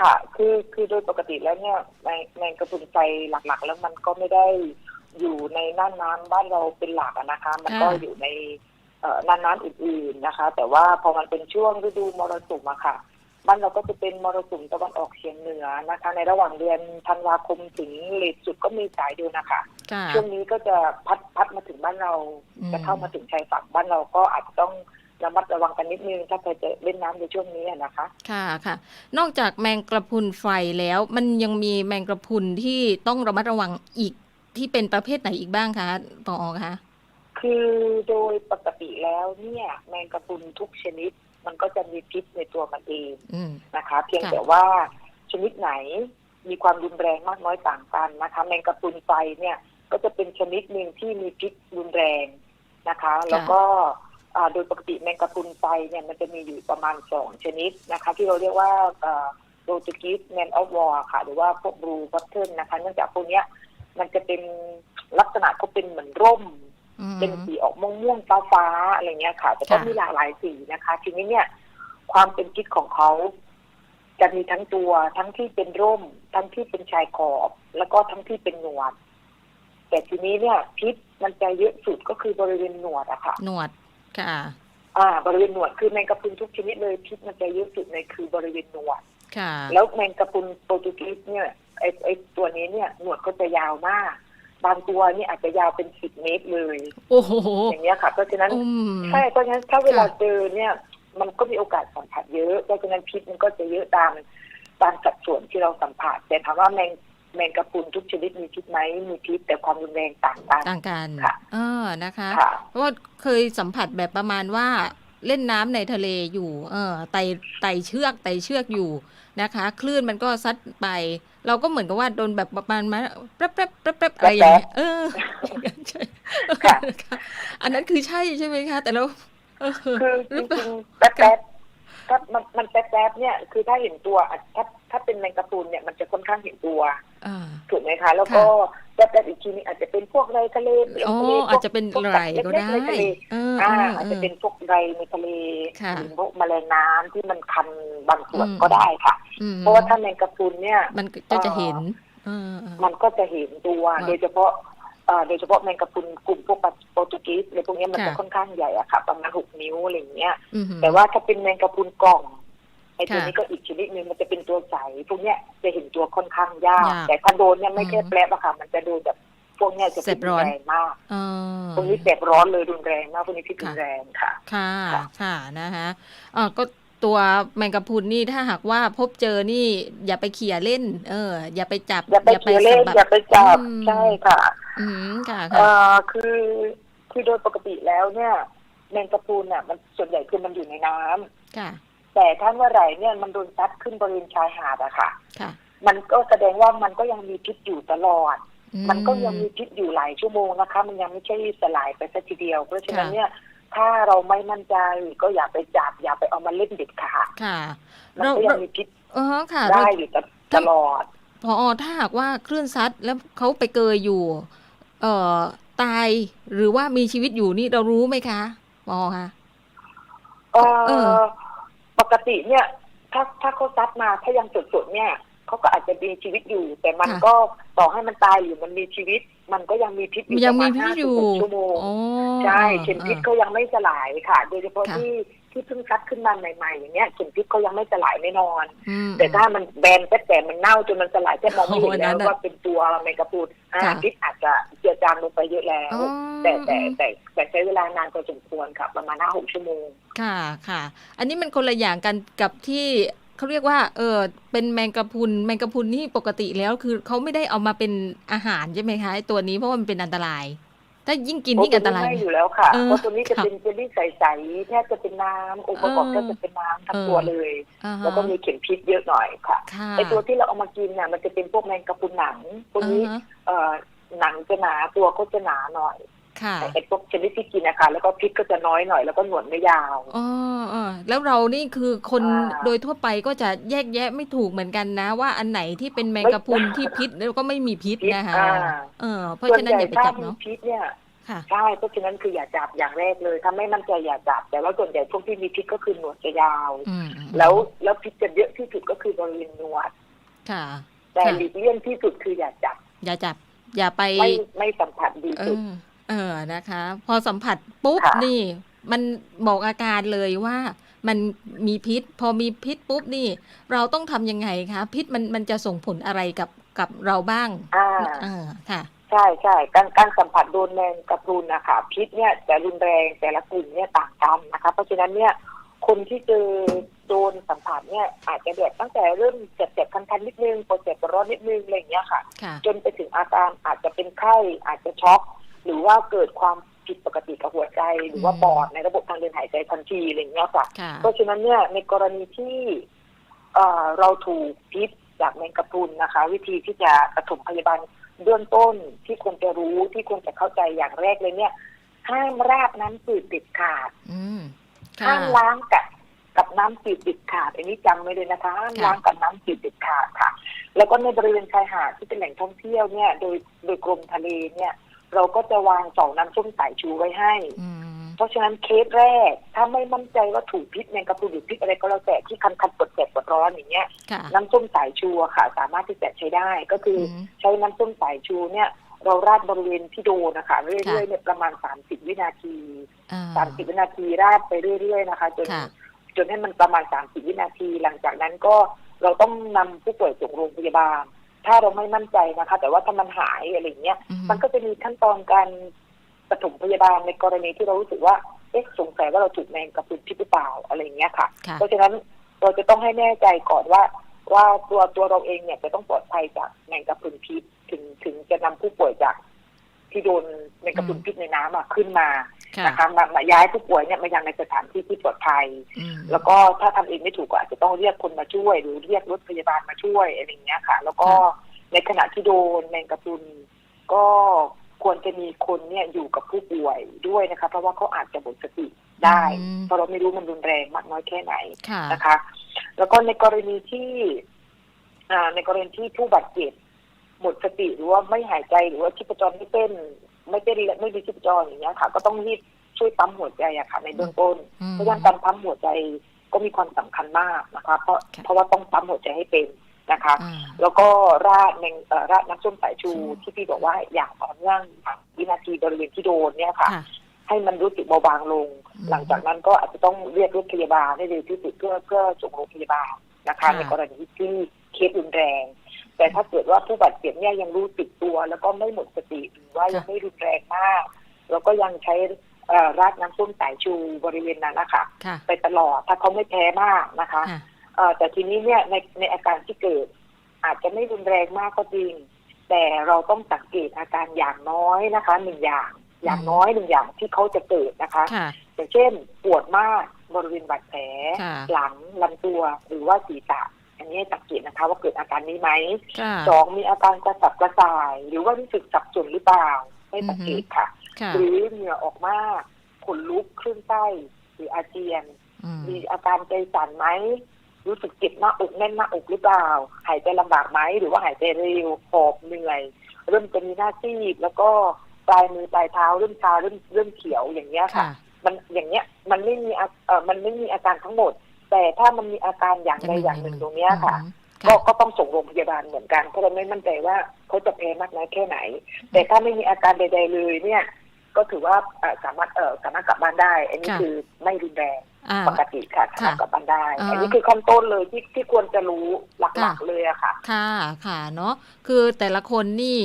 ค่ะ คือคือโดยปกติแล้วเนี่ยแมงแมงกระพรุนไฟหลักๆ แล้วมันก็ไม่ได้อยู่ในน่านน้ำบ้านเราเป็นหลักอะนะคะ มันก็ค่ะอยู่ในเอ่อน่านน้ำอื่นๆนะคะ แต่ว่าพอมันเป็นช่วงฤดูมรสุมอะค่ะ บ้านเราก็จะเป็นมรสุมตะวันออกเฉียงเหนือนะคะ ในระหว่างเดือนธันวาคมถึงเลทสุดก็มีสายเดียวนะคะค่ะช่วงนี้ก็จะพัดพัดมาถึงบ้านเราอืมจะเข้ามาถึงชายฝั่งบ้านเราก็อาจจะต้อง ระมัดระวังกันนิดนึงถ้าใครจะเล่นน้ำในช่วงนี้อะนะคะ ค่ะค่ะ นอกจากแมงกระพรุนไฟแล้ว มันยังมีแมงกระพรุนที่ต้องระมัดระวังอีกที่เป็นประเภทไหนอีกบ้างคะปอคะคือโดยปกติแล้วเนี่ย แมงกะพรุนทุกชนิด มันก็จะมีพิษในตัวมันเองอืมนะคะ เพียงค่ะแต่ว่าชนิดไหนมีความรุนแรงมากน้อยต่างกันนะคะ แมงกะพรุนไฟเนี่ย ก็จะเป็นชนิดหนึ่งที่มีพิษรุนแรงนะคะ แล้วก็อ่า โดยปกติแมงกะพรุนไฟเนี่ยมันจะมีอยู่ประมาณสองชนิดนะคะ ที่เราเรียกว่าโรตูกิสแมนออฟวอร์ค่ะ หรือว่าพวกบลูบัตเทิลนะคะ เนื่องจากพวกเนี้ยมันจะเป็นลักษณะเขาเป็นเหมือนร่มอืมเป็นสีออกม่วงม่วงฟ้าฟ้าๆอะไรเงี้ยค่ะแต่ก็ค่ะมีหลากหลายสีนะคะ ทีนี้เนี่ย ความเป็นพิษของเขาจะมีทั้งตัวทั้งที่เป็นร่ม ทั้งที่เป็นชายขอบ แล้วก็ทั้งที่เป็นหนวด แต่ทีนี้เนี่ย พิษมันจะเยอะสุดก็คือบริเวณหนวดอะค่ะหนวด ค่ะอ่าบริเวณหนวดคือแมงกะพรุนทุกชนิดเลยพิษมันจะเยอะสุดในคือบริเวณหนวดค่ะ แล้วแมงกะพรุนโปรตุเกสเนี่ยไอไอตัวนี้เนี่ยหนวดก็จะยาวมาก บางตัวนี่อาจจะยาวเป็นสิบเมตรเลยโอ้โหอย่างเงี้ยค่ะเพราะฉะนั้นอืมใช่เพราะฉะนั้นถ้าเวลาค่ะเจอเนี่ย มันก็มีโอกาสสัมผัสเยอะเพราะฉะนั้นพิษมันก็จะเยอะตามตามสัดส่วนที่เราสัมผัสแต่ถามว่าแมง แมงกะพรุนทุกชนิดมีพิษไหมมีพิษแต่ความรุนแรงต่างกันต่างกันค่ะเออนะคะค่ะเพราะว่าเคยสัมผัสแบบประมาณว่าเล่นน้ำในทะเลอยู่ เออไต่ไต่เชือกไต่เชือกอยู่นะคะ คลื่นมันก็ซัดไป เราก็เหมือนกับว่าโดนแบบประมาณมาแป๊บแป๊บแป๊บแป๊บอะไรอย่างเงี้ยเออใช่ค่ะอันนั้นคือใช่ใช่ไหมคะ แต่เราเออคือหจรือเปริล่างๆแป๊บแป๊บ ถ้ามันมันแป๊บแป๊บเนี่ยคือถ้าเห็นตัวอะถ้าถ้าเป็นแมงกะพรุนเนี่ยมันจะค่อนข้างเห็นตัวอ่าถูกไหมคะ แล้วก็แป๊บแป๊บอีกทีนึงอาจจะเป็นพวกไรทะเลอ๋อทะเลพวกอาจจะเป็นพวกไรสัตว์ก็เล็ได้ๆในทะเลเอออ่าเอออาจเอจะอเป็นพวกไรในทะเลค่ะหรือพวกแมลงน้ำที่มันคันบางส่วนอืมก็ได้ค่ะอืมเพราะว่าถ้าแมงกะพรุนเนี่ย มันก็จะเห็นเออเออมันก็จะเห็นตัวว่าโดยเฉพาะเอ่อ โดยเฉพาะแมงกะพรุนกลุ่มพวกโปรตุเกสอะไรพวกเนี้ยมันค่ะจะค่อนข้างใหญ่อะค่ะประมาณหกนิ้วอะไรอย่างเงี้ยอืมแต่ว่าถ้าเป็นแมงกะพรุนกล่องไอ้ตัวค่ะนี้ก็อีกชนิดหนึงมันจะเป็นตัวใสพวกเนี้ยจะเห็นตัวค่อนข้างยากยากแต่ถ้าโดนเนี่ยไม่แค่อืมแปลบอะค่ะ มันจะโดนแบบพวกเนี้ยจะแสพิษบรุร้อนนแรงมากเออพวกนี้แสบร้อนเลยรุนแรงมากพวกนี้พิษรุนค่ะแรงค่ะค่ะ ค่ะ ค่ะนะคะอ่าก็ ตัวแมงกะพรุนนี่ถ้าหากว่าพบเจอนี่ อย่าไปเขี่ยเล่น เออ อย่าไปจับ อย่าไปเขี่ยเล่นสะบัดอย่าไปจับอืมใช่ค่ะ อืมค่ะเอ่ค่ะอคือคือโดยปกติแล้วเนี่ยแมงกะพรุนน่ะ มันส่วนใหญ่คือมันอยู่ในน้ำค่ะ แต่ถ้าเมื่อไหร่เนี่ยมันโดนซัดขึ้นบริเวณชายหาดอะค่ะ ค่ะ มันก็แสดงว่ามันก็ยังมีพิษอยู่ตลอดอืมันก็ยังมีพิษอยู่หลายชั่วโมงนะคะ มันยังไม่ใช่สลายไปสักทีเดียว เพราะฉะนั้นค่ะเนี่ย ถ้าเราไม่มั่นใจก็อย่าไปจับอย่าไปเอามาเล่นเด็ดขาดค่ะ มันเราก็ยัเรางมีพิษเออค่ะเราได้อยู่ตลอด พอถ้าหากว่าคลื่นซัดแล้วเขาไปเกยอยู่ เอ่อตายหรือว่ามีชีวิตอยู่นี่เรารู้ไหมคะปอคะ เอเอออ ปกติเนี่ย ถ้าถ้าเขาซัดมาถ้ายังสดๆเนี่ย เขาก็อาจจะมีชีวิตอยู่ แต่มันค่ะก็ต่อให้มันตายหรือมันมีชีวิต มันก็ยังมีพิษอยู่ยังประมีมาณพิษห้าอถึงยู่หกชั่วโมงอ๋อใช่เข็มพิษอ่าเขายังไม่สลายค่ะ โดยเฉพาะค่ะที่ที่เพิ่งซัดขึ้นมาใหม่ๆอย่างเงี้ยเข็มพิษเขายังไม่สลายแน่นอนอืมแต่ถ้ามันแบนแต่แต่มันเน่าจนมันสลายแค่มองไม่เห็โอ้นนั่แล้วนน่ะว่าเป็นตัวแมงกะพรุนอ่าค่ะพิษอาจจะเจือจางลงไปเยอะแล้วอ๋อแต่แต่แต่แต่ใช้เวลานานพอสมควรค่ะประมาณห้าหกชั่วโมงค่ะค่ะ อันนี้มันคนละอย่างกันกับที่ เขาเรียกว่า เออเป็นแมงกะพรุนแมงกะพรุนนี่ปกติแล้วคือเขาไม่ได้เอามาเป็นอาหารใช่ไหมคะไอ้ตัวนี้เพราะว่ามันเป็นอันตราย ถ้ายิ่งกินยิ่งอันตรายโตัวนี้ไม่อยู่แล้วค่ะเออเพราะตัวนี้จะค่ะเป็นเจลลี่ใสๆแทบจะเป็นน้ำองค์ประกอบเออแทบจะเป็นน้ำทั้งเออตัวเลยอ่าฮะแล้วก็มีเข็มพิษเยอะหน่อยค่ะค่ะไอตัวที่เราเอามากินเนี่ยมันจะเป็นพวกแมงกะพรุนหนังพวกนี้อ่าฮะเอ่อหนังจะหนาตัวก็จะหนาหน่อย ค่ะแต่ไอพวกชนิดที่กินนะคะแล้วก็พิษก็จะน้อยหน่อยแล้วก็หนวดไม่ยาวอ๋ออ๋อแล้วเรานี่คือคนอ่าโดยทั่วไปก็จะแยกแยะไม่ถูกเหมือนกันนะ ว่าอันไหนที่เป็นแมงกะพรุนที่พิษแล้วก็ไม่มีพิษพิษนะคะอ่าเออเพราะส่วนฉะนั้นใหญ่อย่าไปถ้าจับมีเนาะพิษเนี่ยค่ะใช่เพราะฉะนั้นคืออย่าจับอย่างแรกเลย ถ้าไม่มั่นใจอย่าจับ แต่ว่าส่วนใหญ่พวกที่มีพิษก็คือหนวดจะยาวอืมอืมแล้วแล้วพิษจะเยอะที่สุดก็คือบริเวณหนวดค่ะ แต่ค่ะหลีกเลี่ยงที่สุดคืออย่าจับ อย่าจับ อย่าไปไม่ไม่สัมผัสดีเอสุดอ เออนะคะ พอสัมผัสปุ๊บค่ะ นี่ มันบอกอาการเลยว่ามันมีพิษ พอมีพิษปุ๊บนี่ เราต้องทำยังไงคะ พิษมันมันจะส่งผลอะไรกับกับเราบ้างอ่า เออค่ะ ใช่ใช่การการสัมผัสโดนแมงกะพรุนนะคะพิษเนี่ยจะรุนแรงแต่ละกลุ่มเนี่ยต่างกันนะคะ เพราะฉะนั้นเนี่ยคนที่เจอโดนสัมผัสเนี่ยอาจจะแบบตั้งแต่เริ่มเจ็บๆคันๆนิดนึงปวดเจ็บปวดร้อนนิดนึงอะไรอย่างเงี้ยค่ะ ค่ะ จนไปถึงอาการอาจจะเป็นไข้อาจจะช็อก หรือว่าเกิดความผิดปกติกับหัวใจ หรือว่าอืมปอดในระบบทางเดินหายใจทันทีอะไรอย่างเงี้ยค่ะค่ะ เพราะฉะนั้นเนี่ยในกรณีที่เอ่อเราถูกพิษจากแมงกะพรุนนะคะ วิธีที่จะปฐมพยาบาลเบื้องต้นที่ควรจะรู้ที่ควรจะเข้าใจอย่างแรกเลยเนี่ยห้ามราดน้ำจืดเด็ดขาดอืมค่ะห้ามล้างกับกับน้ำจืดเด็ดขาด อันนี้จำไว้เลยนะคะห้ามค่ะล้างกับน้ำจืดเด็ดขาดค่ะ แล้วก็ในบริเวณชายหาดที่เป็นแหล่งท่องเที่ยวเนี่ย โดยโดยกรมทะเลเนี่ย เราก็จะวางเสาน้ำส้มสายชูไว้ให้อืมเพราะฉะนั้นเคสแรก ถ้าไม่มั่นใจว่าถูกพิษแมงกะพรุนหรือพิษอะไรก็แล้วแต่ที่คันคันๆปวดแสบปวดร้อนอย่างเงี้ยค่ะน้ำส้มสายชูอะค่ะ สามารถที่จะใช้ได้ก็คืออมใช้น้ำส้มสายชูเนี่ยเราราดบริเวณที่โดนนะคะ เรื่อยๆเนี่ยประมาณ30วินาทีอ่า30วินาทีราดไปเรื่อย ๆ นะคะจนค่ะจนให้มันประมาณ30วินาที หลังจากนั้นก็เราต้องนำผู้ป่วยส่งโรงพยาบาล ถ้าเราไม่มั่นใจนะคะ แต่ว่าถ้ามันหายอะไรอย่างเงี้ยอืมมันก็จะมีขั้นตอนการปฐมพยาบาลในกรณีที่เรารู้สึกว่าเอ๊ะสงสัยว่าเราถูกแมงกะพรุนพิษหรือเปล่าอะไรอย่างเงี้ยค่ะค่ะ เพราะฉะนั้นเราจะต้องให้แน่ใจก่อนว่า ว่าตัวตัวเราเองเนี่ยจะต้องปลอดภัยจากแมงกะพรุนพิษถึงถึงจะนำผู้ป่วยจากที่โดนแมงกะพรุนพิษในน้ำอะขึ้นมาค่ะ นะคะมามาย้ายผู้ป่วยเนี่ยมายังในสถานที่ที่ปลอดภัยอืมแล้วก็ถ้าทำเองไม่ถูกก็อาจจะต้องเรียกคนมาช่วย หรือเรียกรถพยาบาลมาช่วยอะไรอย่างเงี้ยค่ะ แล้วก็ในขณะที่โดนแมงกะพรุนก็ควรจะมีคนเนี่ยอยู่กับผู้ป่วยด้วยนะคะ เพราะว่าเขาอาจจะหมดสติได้อืมเพราะเราไม่รู้มันรุนแรงมากน้อยแค่ไหนค่ะนะคะ แล้วก็ในกรณีที่อ่าในกรณีที่ผู้บาดเจ็บหมดสติหรือว่าไม่หายใจหรือว่าชีพจรไม่เต้น ไม่เต้นไม่มีชีพจรอย่างเงี้ยค่ะ ก็ต้องรีบช่วยปั๊มหัวใจอะค่ะ ในเบื้องต้นอืมเพราะฉะนั้นการปั๊มหัวใจก็มีความสำคัญมากนะคะ เพราะค่ะเพราะว่าต้องปั๊มหัวใจให้เป็นนะคะอ่าแล้วก็ราดแมงเอ่อราดน้ำส้มสายชูชูที่พี่บอกว่าอย่างต่อเนื่องวินาทีบริเวณที่โดนเนี่ยค่ะค่ะให้มันรู้สึกเบาบางลงอืมหลังจากนั้นก็อาจจะต้องเรียกรถพยาบาลให้เร็วที่สุดเพื่อเพื่อส่งโรงพยาบาลนะคะค่ะในกรณีที่เคสรุนแรง แต่ถ้าเกิดว่าผู้บาดเจ็บเนี่ยยังรู้สึกตัว แล้วก็ไม่หมดสติหรือว่ายังไม่รุนแรงมาก แล้วก็ยังใช้เอ่อราดน้ำส้มสายชูบริเวณนั้นนะคะค่ะไปตลอดถ้าเขาไม่แพ้มากนะคะค่ะเอ่อแต่ทีนี้เนี่ยในในอาการที่เกิด อาจจะไม่รุนแรงมากก็จริง แต่เราต้องสังเกตอาการอย่างน้อยนะคะหนึ่งอย่างอย่างน้อยหนึ่งอย่างที่เขาจะเกิดนะคะค่ะอย่างเช่นปวดมากบริเวณบาดแผลค่ะหลังลำตัวหรือว่าศีรษะ อันนี้สังเกตนะคะ ว่าเกิดอาการนี้ไหมค่ะสองมีอาการกระสับกระส่าย หรือว่ารู้สึกสับสนหรือเปล่าไม่สังเกตค่ะค่ะ หรือเหงื่อออกมากขนลุกคลื่นไส้หรืออาเจียนอืมมีอาการใจสั่นไหมรู้สึกเจ็บหน้าอกแน่นหน้าอกหรือเปล่า หายใจลำบากไหมหรือว่าหายใจเร็วหอบเหนื่อย เริ่มจะมีหน้าซีดแล้วก็ปลายมือปลายเท้าเริ่มชาเริ่มเริ่มเขียวอย่างเงี้ยค่ะค่ะมันอย่างเงี้ยมันไม่มีอาเออมันไม่มีอาการทั้งหมด แต่ถ้ามันมีอาการอย่างใดอย่างหนึ่งตรงเนี้ยค่ะอืมก็ก็ต้องส่งโรงพยาบาลเหมือนกันเพราะเราไม่มั่นใจว่าเขาจะแพ้มากน้อยแค่ไหน แต่ถ้าไม่มีอาการใด ๆ เลยเนี่ย ก็ถือว่าเอ่อสามารถเออสามารถกลับบ้านได้ อันนี้ค่ะคือไม่รุนแรงอ่าปกติค่ะสามารถค่ะกลับบ้านได้อ่าอันนี้คือขั้นต้นเลยที่ที่ควรจะรู้หลัค่ะกๆเลยอะค่ะ ค่ะค่ะเนาะคือแต่ละคนนี่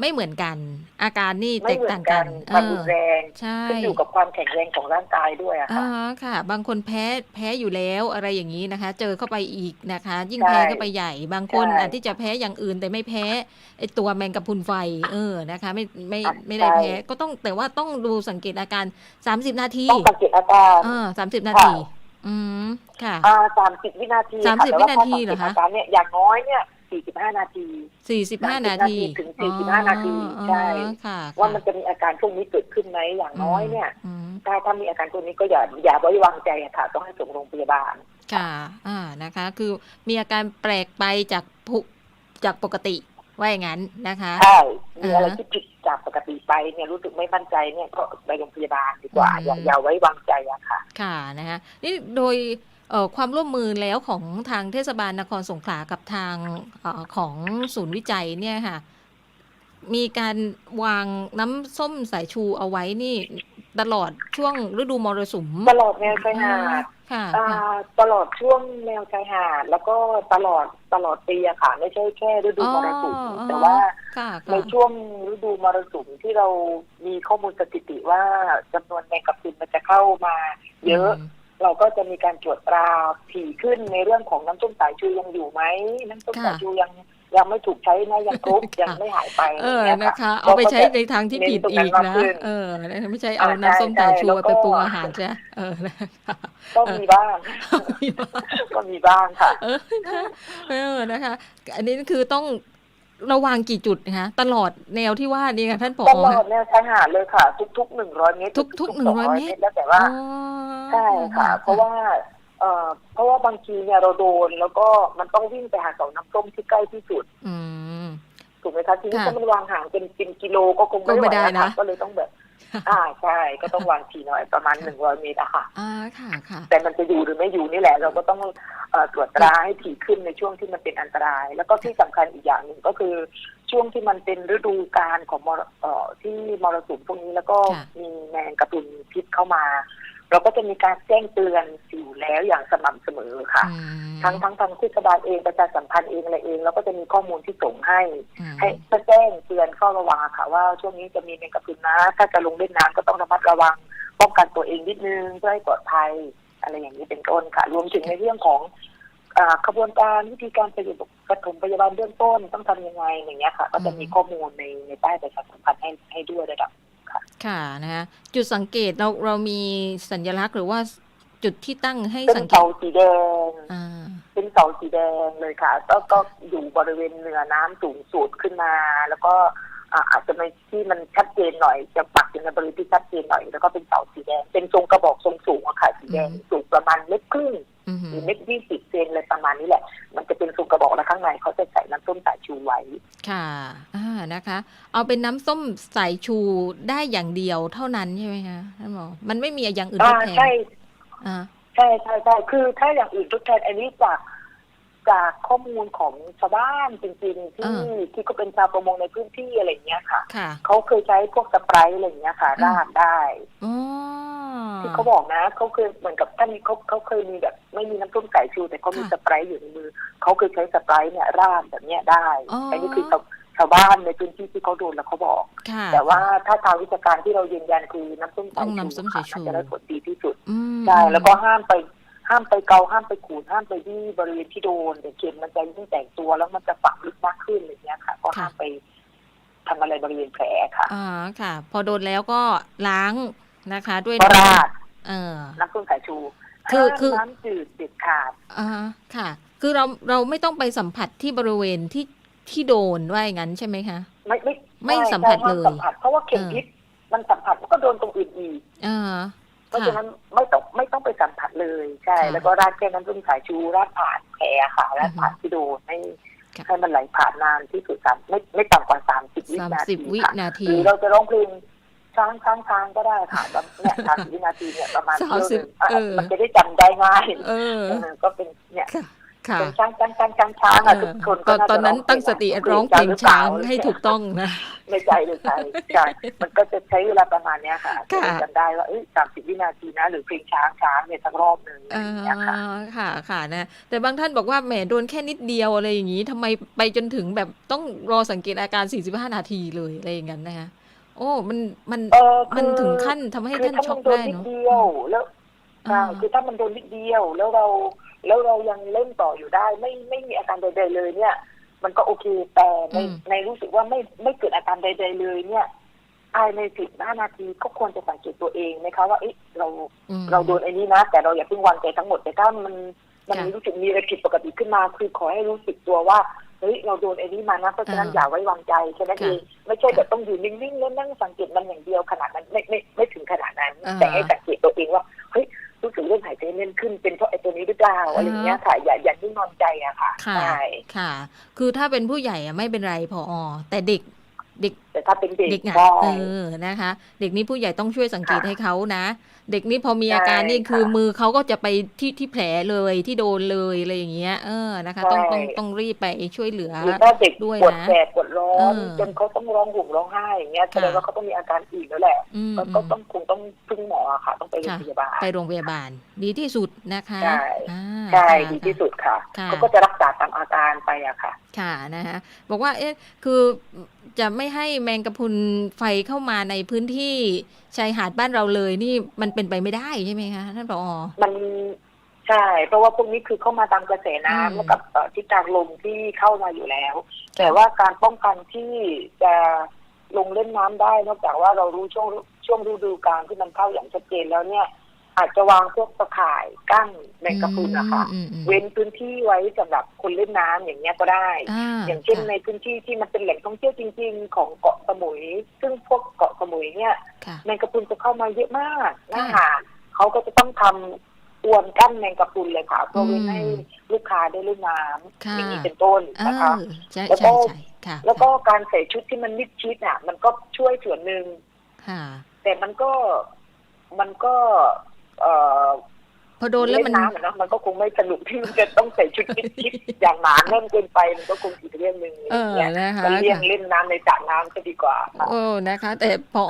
ไม่เหมือนกัน อาการนี่แตไม่กเหมือต่านงกักันนความรุนแรงใช่ขึ้นอยู่กับความแข็งแรงของร่างกายด้วยอะอ่าค่ะค่ะ บางคนแพ้แพ้อยู่แล้วอะไรอย่างนี้นะคะ เจอเข้าไปอีกนะคะ ยิ่งใช่แพ้เข้าไปใหญ่ บางคนใช่อาจที่จะแพ้อย่างอื่นแต่ไม่แพ้ไอตัวแมงกะพรุนไฟ เออนะคะ ไม่ไม่อะไม่ได้ใช่แพ้ก็ต้องแต่ว่าต้องดูสังเกตอาการ30นาทีต้องสังเกตอาการอ่าสามสิบนาค่ะที อืมค่ะอ่าสามสิบวินาทีสามสิบค่ะแต่วินาทีเหรอคะถ้สังกตอาการเนี่ยอย่างน้อยเนี่ย สี่สิบห้านาทีสี่สิบห้า30นาทีถึง45นาทีอ๋อใช่ค่ะว่ามันจะมีอาการพวกนี้เกิดขึ้นไหมอย่างน้อยเนี่ยอืมถ้าถ้ามีอาการพวกนี้ก็อย่าอย่าไว้วางใจอะค่ะต้องให้ส่งโรงพยาบาลค่ะ อ่านะคะ คือมีอาการแปลกไปจากผู้จากปกติว่าอย่างนั้นนะคะใช่มีอะไรอ่าฮะที่ผิดจากปกติไปเนี่ยรู้สึกไม่มั่นใจเนี่ยก็ไปโรงพยาบาลดีกว่าอืมอย่าอย่าไว้วางใจอะค่ะ ค่ะนะคะนี่โดยเอ่อ ความร่วมมือแล้วของทางเทศบาลนครสงขลากับทางเออของศูนย์วิจัยเนี่ยค่ะ มีการวางน้ำส้มสายชูเอาไว้นี่ตลอดช่วงฤดูมรสุมตลอดแนวชายหาดค่ะอ่าค่ะตลอดช่วงแนวชายหาดแล้วก็ตลอดตลอดปีอะค่ะ ไม่ใช่แค่ฤดูมรสุมอ๋อแต่ว่าค่ะในค่ะช่วงฤดูมรสุมที่เรามีข้อมูลสถิติว่าจำนวนแมงกะพรุนมันจะเข้ามาเยอะม เราก็จะมีการตรวจตราถี่ขึ้นในเรื่องของน้ำส้มสายชูยังอยู่ไหมน้ำส้มค่ะสายชูยังยังไม่ถูกใช้นะยังครบค่ะยังไม่หายไปเออไรย่างงี้ยนะคะค่ะเอาไปใช้เราก็ในจะทางที่เน้นผิดตรงอีนั้นกมากนะขึ้นเออไม่ใช่เอาอ่าน้ำส้มใช่สายชูใช่ไปปรุงแล้วก็อาหารใช่เออนะคะก็มีบ้างก็มีบ้างค่ะเออนะเออนะคะ อันนี้คือต้อง ระวังกี่จุดนะคะตลอดแนวที่ว่านี่ค่ะท่านผอตลอดแนวชายหาดเลยค่ะ ทุกๆหนึ่งร้อยเมตร ทุกๆๆ100 200เมตรแล้วแต่ว่าอ๋อใช่ค่ะ เพราะว่าเอ่อเพราะว่าบางทีเนี่ยเราโดน แล้วก็มันต้องวิ่งไปหาเสาน้ำส้มที่ใกล้ที่สุดอืมถูกไหมคะทีนี้ค่ะถ้ามันวางห่างเป็นกินกิโลก็คงก็ไม่ไม่ไหวได้อะนะค่ะก็เลยต้องแบบ อ่าใช่ก็ต้องวางทีหน่อยประมาณหนึ่งร้อยเมตรอะค่ะ อ่าค่ะค่ะ แต่มันจะอยู่หรือไม่อยู่นี่แหละ เราก็ต้องเอ่อตรวจตราให้ถี่ขึ้นในช่วงที่มันเป็นอันตราย แล้วก็ที่สำคัญอีกอย่างหนึ่งก็คือ ช่วงที่มันเป็นฤดูกาลของมรเอ่อที่มรสุมพวกนี้แล้วก็ค่ะ มีแมงกะพรุนพิษเข้ามา เราก็จะมีการแจ้งเตือนอยู่แล้วอย่างสม่ำเสมอค่ะอืมทั้งทั้งทางเทศบาลเองประชาสัมพันธ์เองอะไรเองแล้วก็จะมีข้อมูลที่ส่งให้อืมให้เพื่อแจ้งเตือนเฝ้าระวังอะค่ะ ว่าช่วงนี้จะมีแมงกะพรุนนะ ถ้าจะลงเล่นน้ำก็ต้องระมัดระวังป้องกันตัวเองนิดนึงเพื่อให้ปลอดภัยอะไรอย่างนี้เป็นต้นค่ะ รวมถึงในเรื่องของอ่าขบวนการวิธีการปฐมพยาบาลเบื้องต้นต้องทำยังไงอย่างเงี้ยค่ะ ก็จะมีข้อมูลในในป้ายประชาสัมพันธ์ให้ให้ด้วยระดับ ค่ะนะคะจุดสังเกตเราเรามีสัญลักษณ์หรือว่าจุดที่ตั้งให้เป็นสังเกตเสาสีแดง อ่า เป็นเสาสีแดงเลยค่ะ ก็ก็อยู่บริเวณเหนือน้ำสูงสุดขึ้นมา แล้วก็อ่าอาจจะไม่ที่มันชัดเจนหน่อย จะปักอยู่ในบริเวณที่ชัดเจนหน่อย แล้วก็เป็นเสาสีแดง เป็นทรงกระบอกทรงสูงอะค่ะสีแดงสูงประมาณเมตรครึ่งอืมหรือเมตรยี่สิบ ค่ะ อ่า นะคะ เอาเป็นน้ำส้มสายชูได้อย่างเดียวเท่านั้นใช่ไหมคะท่านหมอ มันไม่มีอย่างอื่นทอ่าดแทนใช่อ่า ใช่ใช่ใช่คือถ้าอย่างอื่นทดแทนอันนี้จากจากข้อมูลของชาวบ้านจริงๆที่ที่ก็เป็นชาวประมงในพื้นที่อะไรอย่างเงี้ยค่ะค่ะ เขาเคยใช้พวกสไปรท์อะไรอย่างเงี้ยค่ะอืม ราดได้ อ๋อ ที่เขาบอกนะเขาเคยเหมือนกับท่านนี้เขาเขาเคยมีแบบ ไม่มีน้ำส้มสายชูแต่เขามีสไปรท์อยู่ในมือเขาเคยใช้สไปรท์เนี่ยราดแบบเนี้ยได้อ๋ออัอันนี้คือชาวชาวบ้านในพื้นที่ที่เขาโดนแล้วเขาบอกค่ะแต่ว่าถ้าทางวิชาการที่เรายืนยันคือน้ำส้มต้สาอยงชูน้ำส้มสายชูค่ะจะได้ผลดีที่สุดอืมใช่แล้วก็ห้ามไปห้ามไปเกาห้ามไปขูดห้ามไปที่บริเวณที่โดนเดี๋ยวเข็มมันจะยิ่งแตกตัวแล้วมันจะฝังลึกมากขึ้นอะไรเงี้ยค่ะ ก็ห้ามไปทำอะไรบริเวณแผลค่ะ อ่า ค่ะ พอโดนแล้วก็ล้าง นะคะ ด้วยก็ราดเออน้ำส้มสายชูคือห้ามคือน้ำจืดเด็ดขาดอ่าค่ะ คือเราเราไม่ต้องไปสัมผัสที่บริเวณที่ที่โดนว่าอย่างนั้นใช่ไหมคะ ไม่ไม่ไม่ใช่สัมผัสใช่ห้าเลยสัมผัสเพราะว่าเข็มเออพิษมันสัมผัสมันก็โดนตรงอื่นอีกอ่าเพราะค่ะฉะนั้นไม่ต้องไม่ต้องไปสัมผัสเลยใช่ค่ะแล้วก็ราดแค่น้ำส้มสายชูราดผ่านแผลค่ะราดผ่านที่โดนให้ค่ะให้มันไหลผ่านนานที่สุดสามไม่ไม่ต่ำกว่าสามสิบวิสามนาสิบทีวิค่ะนาทีหรือเราจะร้องเพลง ช้างช้างช้างก็ได้ค่ะแบบเนี่ยสามสิบวินาทีเนี่ยประมาณสามสิบเที่ยวหนึ่งอะเออมันจะได้จำได้ง่ายเออเออก็เป็นเนี่ยค่ะค่ะเป็นช้างช้างช้างช้างช้างอะเอทุอกคนตก็อนน่าตอนนั้นจะตั้งสติเพลร้องเพลงช้างหรือเปล่ให้ถูกต้องนะไม่ใจเลยใจใช่มันก็จะใช้เวลาประมาณเนี้ยค่ะจะค่ะได้จำได้ว่าเอ้ยสามสิบวินาทีนะ หรือเพลงช้างช้างเนี่ยสักรอบหนึ่งอะไรอ่าอย่างเงี้ยค่ะค่ะค่ะนะ แต่บางท่านบอกว่าแหมโดนแค่นิดเดียวอะไรอย่างนี้ทำไมไปจนถึงแบบต้องรอสังเกตอาการ45นาทีเลยอะไรอย่างนั้นนะคะ โอ้ มัน มัน เออมันคือถึงขั้นทำให้คือท่านถ้าช็มัอนกโดนได้นิดเนาะ เดียว แล้วอ่าอ่า คือถ้ามันโดนนิดเดียว แล้วเรา แล้วเรายังเล่นต่ออยู่ได้ ไม่ไม่มีอาการใดๆเลยเนี่ย มันก็โอเคแต่ในอืม ในรู้สึกว่าไม่ไม่เกิดอาการใดๆเลยเนี่ยภายในสิบห้านาทีก็ควรจะสังเกตตัวเองนะคะว่าเอ๊ะเรา อืม เราโดนไอ้นี้นะ แต่เราอย่าเพิ่งวางใจทั้งหมดแต่ถ้ามันมันค่ะ รู้สึกมีอะไรผิดปกติขึ้นมา คือขอให้รู้สึกตัวว่า เฮ้ยเราโดนไอ้นี้มานะเพราะฉะนั้นอ่าอย่าไว้วางใจแค่นั้นค่ะเองไม่ใช่แบบต้องอยู่นิ่งๆแล้วนั่งสังเกตมันอย่างเดียวขนาดนั้นไม่ไม่ไม่ถึงขนาดนั้นอ่าแต่ให้สังเกตตัวเองว่าเฮ้ยรู้สึกเรื่องหายใจแน่นขึ้นเป็นเพราะไอ้ตัวนี้หรือเปล่าอะไรอย่างเงี้ยค่ะอย่าอย่านิ่งนอนใจอะค่ะค่ะใช่ค่ะ คือถ้าเป็นผู้ใหญ่อะไม่เป็นไรพออแต่เด็ก เด็กแต่ถ้าเป็นเด็กเด็กไงใช่เออนะคะ เด็กนี้ผู้ใหญ่ต้องช่วยสังเกตค่ะให้เขานะ เด็กนี้พอมีอาการใช่นี่คือค่ะมือเขาก็จะไปที่ที่แผลเลยที่โดนเลยอะไรอย่างเงี้ย เออนะคะ ต้องใช่ต้องต้องรีบไปช่วยเหลือหรือถ้าเด็กด้วยปวดนะแสบปวดร้อนเออจนเขาต้องร้องห่มร้องไห้อย่างเงี้ยแสค่ะดงว่าเขาต้องมีอาการอื่นแล้วแหละอืมก็อืก็มต้องคงต้องพึ่งหมอค่ะ ต้องไปโรงค่ะพยาบาลไปโรงพยาบาล ดีที่สุดนะคะใช่อ่าใช่ค่ะดีที่สุดค่ะค่ะเขาก็จะรักษาตามอาการไปอะค่ะ ค่ะนะคะบอกว่าเอ๊ะคือ จะไม่ให้แมงกะพรุนไฟเข้ามาในพื้นที่ชายหาดบ้านเราเลยนี่มันเป็นไปไม่ได้ใช่ไหมคะท่านผอมันใช่ เพราะว่าพวกนี้คือเข้ามาตามกระแสอืมน้ำแล้วกับเอ่อทิศทางลมที่เข้ามาอยู่แล้ว แต่ว่าการป้องกันที่จะลงเล่นน้ำได้นอกจากว่าเรารู้ช่วงช่วงฤดูกาลที่มันเข้าอย่างชัดเจนแล้วเนี่ย อาจจะวางพวกตะข่ายกั้นแมงกะพรุนนะคะอืมอืมเว้นพื้นที่ไว้สำหรับคนเล่นน้ำอย่างเงี้ยก็ได้อ่าอย่างเช่นค่ะในพื้นที่ที่มันเป็นแหล่งท่องเที่ยวจริง ๆ ของเกาะสมุย ซึ่งพวกเกาะสมุยเนี่ยค่ะแมงกะพรุนจะเข้ามาเยอะมากหน้าค่ะหาดเขาก็จะต้องทำอวนกั้นแมงกะพรุนเลยค่ะเพื่อเว้นอืมให้ลูกค้าได้เล่นน้ำค่ะอย่างนี้เป็นต้นเอนะคะอใช่แล้วก็ใช่ใช่ค่ะแล้วก็การใส่ชุดที่มันมิดชิดอะ มันก็ช่วยส่วนหนึ่งค่ะแต่มันก็มันก็ เอ่อพอโดนแล้วมันเน้ำอะเนาะมันก็คงไม่สนุกที่มันจะต้องใส่ชุดมิดชิดอย่างหนาแน่นเกินไปมันก็คงอีกเรื่องหนึ่งเออเนี่ยนะคะก็เลี่ยงค่ะเล่นน้ำในสระน้ำจะดีกว่าค่ะ โอ้นะคะ แต่พอ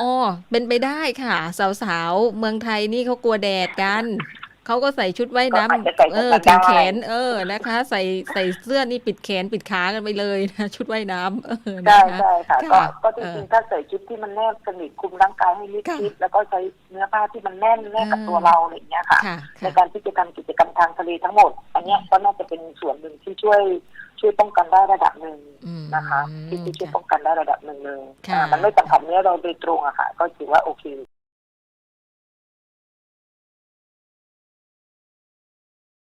เป็นไปได้ค่ะ สาวๆ เมืองไทยนี่เขากลัวแดดกัน เขาก็ใส่ชุดว่ายน้ก็อาจจะใส่ำเออธรรมถึดางแขน เออนะคะ ใส่ใส่เสื้อนี่ปิดแขนปิดขากันไปเลยนะชุดว่ายน้ำเออนะใช่คะใช่ค่ะก็ค่ะก็จเอริองๆถ้าใส่ชุดที่มันแนบสนิทคลุมร่างกายให้มิดค่ะชิดแล้วก็ใช้เนื้อผ้าที่มันแน่นแนบกับเออตัวเราอะไรอย่างเงี้ยค่ะค่ะในค่ะการที่จะทำกิจกรรมทางทะเลทั้งหมด อันเนี้ยก็น่าจะเป็นส่วนหนึ่งที่ช่วยช่วยป้องกันได้ระดับหนึ่งอืมนะคะที่ที่ช่วยค่ะป้องกันได้ระดับหนึ่งเลยค่ะอ่ามันไม่สัมผัสเนื้อเราโดยตรงอะค่ะ ก็ถือว่าโอเค